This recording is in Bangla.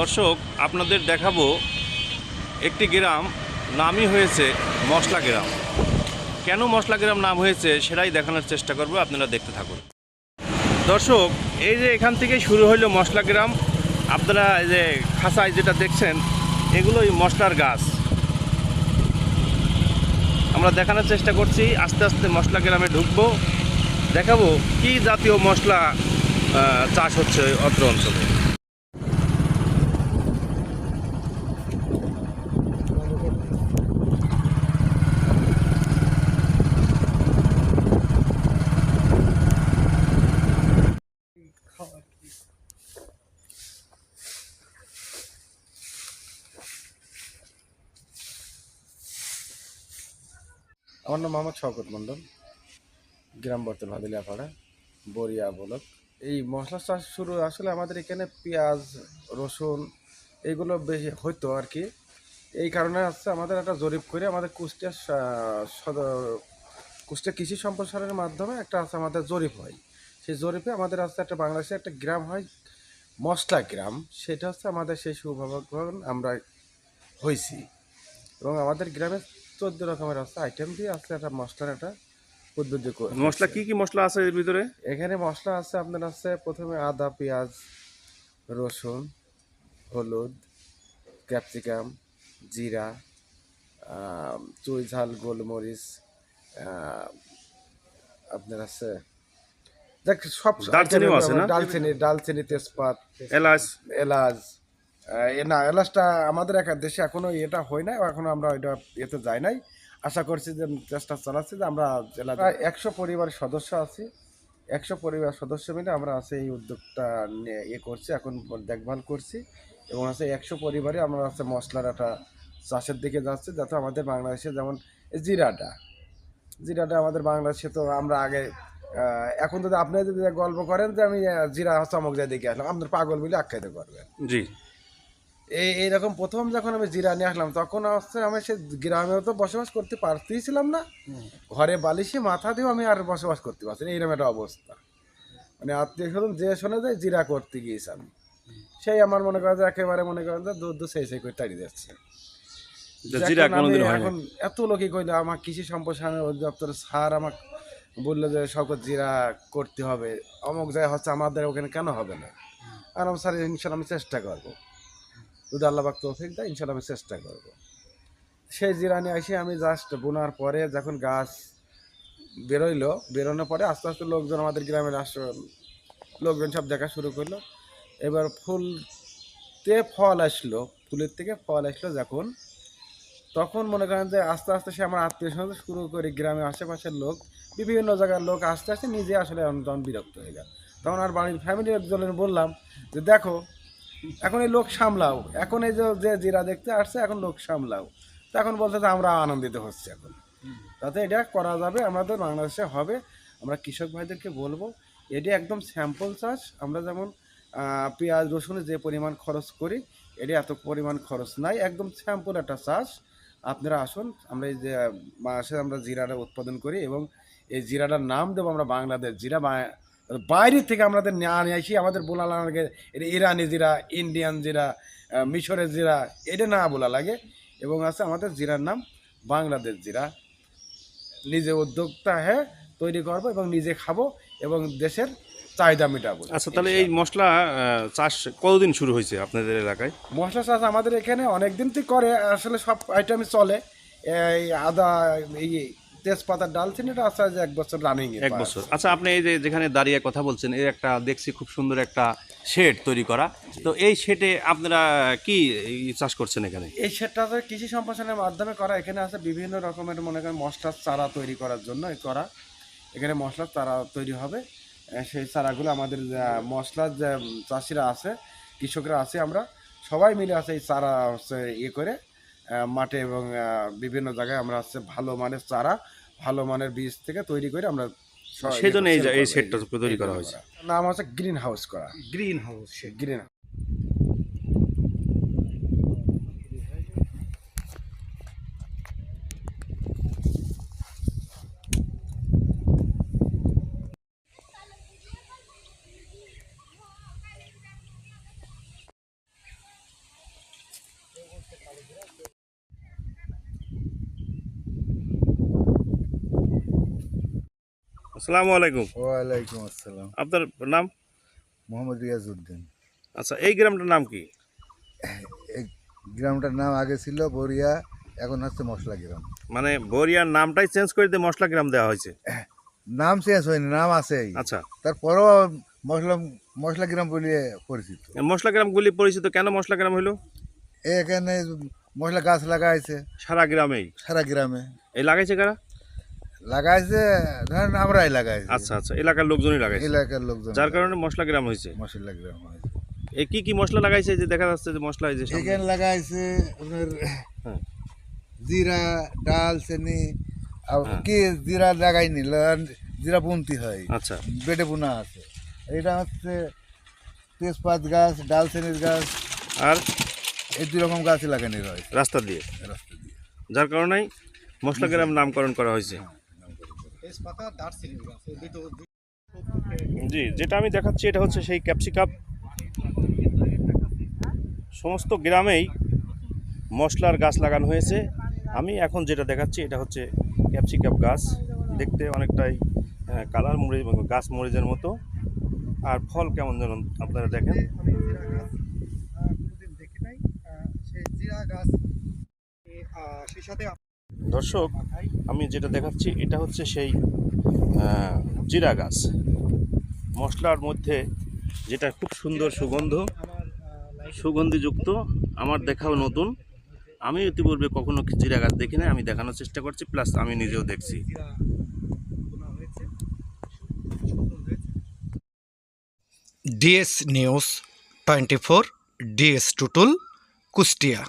দর্শক, আপনাদের দেখাবো একটি গ্রাম, নামই হয়েছে মশলা গ্রাম। কেন মশলা গ্রাম নাম হয়েছে সেটাই দেখানোর চেষ্টা করব, আপনারা দেখতে থাকুন। দর্শক, এই যে এখান থেকে শুরু হলো মশলা গ্রাম, আপনারা এই যে খাসায় যেটা দেখছেন, এগুলোই মশলার গাছ। আমরা দেখানোর চেষ্টা করছি, আস্তে আস্তে মশলা গ্রামে ঢুকবো, দেখাবো কি জাতীয় মশলা চাষ হচ্ছে অত্র অঞ্চলে। আমার নাম মোহাম্মদ শওকত মণ্ডল, গ্রাম বর্তন হাদিলিয়াপাড়া বরিয়া বলক। এই মশলা চাষ শুরু আসলে আমাদের এখানে পেঁয়াজ, রসুন এইগুলো বেশি হইতো আর কি। এই কারণে হচ্ছে আমাদের একটা জরিপ করে আমাদের কুষ্টিয়া সদর কুষ্টিয়া কৃষি সম্প্রসারণের মাধ্যমে একটা আছে আমাদের জরিপ হয়। সেই জরিপে আমাদের আছে একটা বাংলাদেশে একটা গ্রাম হয়, মশলা গ্রাম। সেটা হচ্ছে আমাদের সেই সৌভাগ্য আমরা হয়েছি এবং আমাদের গ্রামে চোদ্দ রকমের আছে আইটেম দিয়ে আছে একটা মশলার একটা পদ্ধতি মশলা কি কি মশলা আছে এর ভিতরে? এখানে মশলা আছে আপনার আছে প্রথমে আদা পেঁয়াজ রসুন হলুদ ক্যাপসিকাম জিরা চুই ঝাল গোলমরিচ আপনার আছে দেখ সব দারচিনিও আছে না? ডালচিনি ডালচিনি তেজপাত এলাচ। এলাচ। না এলাচটা আমাদের এক দেশে এখনও এটা হয় না এখনও আমরা ওইটা এতে যাই নাই। আশা করছি যে চেষ্টা চালাচ্ছি যে আমরা এলাচ একশো পরিবারের সদস্য আছি। একশো পরিবার সদস্য মিলে আমরা আছে এই উদ্যোগটা নিয়ে ইয়ে করছি এখন দেখভাল করছি। এবং আছে একশো পরিবারে আমরা আছে মশলার একটা চাষের দিকে যাচ্ছে যাতে আমাদের বাংলাদেশে যেমন জিরাটা জিরাটা আমাদের বাংলাদেশে তো আমরা আগে এখন যদি আপনি যদি গল্প করেন যে আমি জিরা চমক যায় দেখে আসলাম আপনার পাগল বলে আখ্যায়িত করবেন। জি। এই এইরকম প্রথম যখন আমি জিরা নিয়ে আসলাম তখন হচ্ছে আমি সে গ্রামেও তো বসবাস করতে পারতেই ছিলাম না ঘরে বালিশে মাথা দিয়েও আমি আর বসবাস করতে পারছি না এইরকম একটা অবস্থা। মানে আত্মীয় স্বজন যে শোনে যায় জিরা করতে গিয়েছি আমি। সেই আমার মনে করেন যে একেবারে মনে করেন যে দুধ দুধ সেই সেই করে তাড়িয়ে যাচ্ছে জিরা এখন এত লোকে কইলে আমার কৃষি সম্প্রসারণ অধিদপ্তরের স্যার আমাকে বলল যে সকল জিরা করতে হবে। অমুক জায়গায় হচ্ছে আমাদের ওখানে কেন হবে না? আর আমি স্যার ইনশাল্লাহ আমি চেষ্টা করব। যদি আল্লাহ বাক তৌফিক দেয় ইনশাল্লাহ আমি চেষ্টা করব। সেই জিরানি এসে আমি জাস্ট বোনার পরে যখন গাছ বেরোইলো, বেরোনোর পরে আস্তে আস্তে লোকজন আমাদের গ্রামের আস লোকজন সব দেখা শুরু করল। এবার ফুলতে ফল আসলো, ফুলের থেকে ফল আসলো যখন, তখন মনে করেন যে আস্তে আস্তে সে আমার আত্মীয় স্বজন শুরু করে গ্রামের আশেপাশের লোক, বিভিন্ন জায়গার লোক আস্তে আস্তে নিজে আসলে তখন বিরক্ত হয়ে গেল। তখন আর বাড়ির ফ্যামিলির একজনের বললাম যে, দেখো এখন এই লোক সামলাও। এখন এই যে জিরা দেখতে আসছে, এখন লোক সামলাও। তো এখন বলতে যে আমরা আনন্দিত হচ্ছে এখন। তাতে এটা করা যাবে আমাদের বাংলাদেশে হবে। আমরা কৃষক ভাইদেরকে বলব, এটি একদম স্যাম্পল চাষ। আমরা যেমন পেঁয়াজ, রসুনে যে পরিমাণ খরচ করি, এটি এত পরিমাণ খরচ নাই। একদম স্যাম্পল একটা চাষ। আপনারা আসুন, আমরা এই যে মাসে আমরা জিরাটা উৎপাদন করি এবং এই জিরাটার নাম দেবো আমরা বাংলাদেশ, জিরা বাইরে থেকে আমাদের নেওয়া নিয়ে আসি আমাদের বলা লাগে এটা ইরানি জিরা ইন্ডিয়ান জিরা মিশরের জিরা এটা না বলা লাগে। এবং আছে আমাদের জিরার নাম বাংলাদেশ জিরা। নিজে উদ্যোক্তা হ্যাঁ তৈরি করব এবং নিজে খাব এবং দেশের চাহিদা মেটাবো। আচ্ছা তাহলে এই মশলা চাষ কতদিন শুরু হয়েছে আপনাদের এলাকায়? মশলা চাষ আমাদের এখানে অনেক দিন থেকে করে আসলে সব আইটেমই চলে। এই আদা এই তেজপাতা ডালচিনিটা আছে আজ এক বছর রানিং এক বছর। আচ্ছা আপনি এই যে যেখানে দাঁড়িয়ে কথা বলছেন এই একটা দেখছি খুব সুন্দর একটা শেড তৈরি করা। তো এই শেডে আপনারা কি চাষ করছেন এখানে? এই শেডটা তো কৃষি সম্প্রসারণের মাধ্যমে করা। এখানে আছে বিভিন্ন রকমের মনে করেন মশলার চারা তৈরি করার জন্য এই করা। এখানে মশলার চারা তৈরি হবে। সেই চারাগুলো আমাদের মশলার যে চাষিরা আছে কৃষকরা আছে আমরা সবাই মিলে আছে এই চারা হচ্ছে ইয়ে করে মাঠে এবং বিভিন্ন জায়গায় আমরা হচ্ছে ভালো মানের চারা ভালো মানের বীজ থেকে তৈরি করে আমরা সেই জন্য এই যে- এই sell তৈরি করা হয়েছে। নাম হচ্ছে গ্রিন হাউস করা। গ্রিন হাউস গ্রিন আসসালামু আলাইকুম। ওয়ালাইকুম আসসালাম। আপনার নাম? মোহাম্মদ রিয়াজউদ্দিন। আচ্ছা এই গ্রামটার নাম কি? এই গ্রামটার নাম আগে ছিল বরিয়া এখন হচ্ছে মশলা গ্রাম। মানে বরিয়ার নামটাই চেঞ্জ করে দিয়ে মশলা গ্রাম দেওয়া হয়েছে? নাম চেঞ্জ হয়নি নাম আছে আচ্ছা। তারপরেও মশলা মশলা গ্রাম বলে পরিচিত। মশলা গ্রামগুলি পরিচিত কেন মশলা গ্রাম হলো এখানে মশলা গাছ লাগাইছে। সারা গ্রামেই? সারা গ্রামে। এই লাগাইছে কারা? লাগাইছে ধরেন আমরাই লাগাইছি। আচ্ছা আচ্ছা এলাকার লোকজনই লাগাইছে। এলাকার লোকজন। যার কারণে মশলা গ্রাম হয়েছে? মশলা গ্রাম হয়েছে। এই কি কি মশলা লাগাইছে যে দেখা যাচ্ছে যে মশলা এই যে সামনে? এখানে লাগাইছে আপনার হ্যাঁ। জিরা ডাল চিনি আর হ্যাঁ। কি জিরা লাগাইনি লা- জিরা বুনতি হয়। আচ্ছা। বেডে বোনা আছে। এটা হচ্ছে তেজপাত গাছ ডালচিনির গাছ। আর? এই দুই রকম গাছ লাগানো রয়েছে রাস্তা দিয়ে? রাস্তা দিয়ে। যার কারণেই মশলা গ্রাম নামকরণ করা হয়েছে। জি যেটা আমি দেখাচ্ছি এটা হচ্ছে সেই ক্যাপসিকাম। সমস্ত গ্রামেই মশলার গাছ লাগানো হয়েছে। আমি এখন যেটা দেখাচ্ছি এটা হচ্ছে ক্যাপসিকাম গাছ। দেখতে অনেকটাই কালার মরিচ গাছ মরিচের মতো। আর ফল কেমন যেন আপনারা দেখেন। দর্শক, আমি যেটা দেখাচ্ছি, এটা হচ্ছে সেই জিরা গাছ। মশলার মধ্যে যেটা খুব সুন্দর সুগন্ধ, সুগন্ধিযুক্ত, আমার দেখাও নতুন। আমি ইতিপূর্বে কখনো জিরা গাছ দেখি না আমি দেখানোর চেষ্টা করছি, প্লাস আমি নিজেও দেখছি। DS news twenty four, DS Tutul, Kushtia.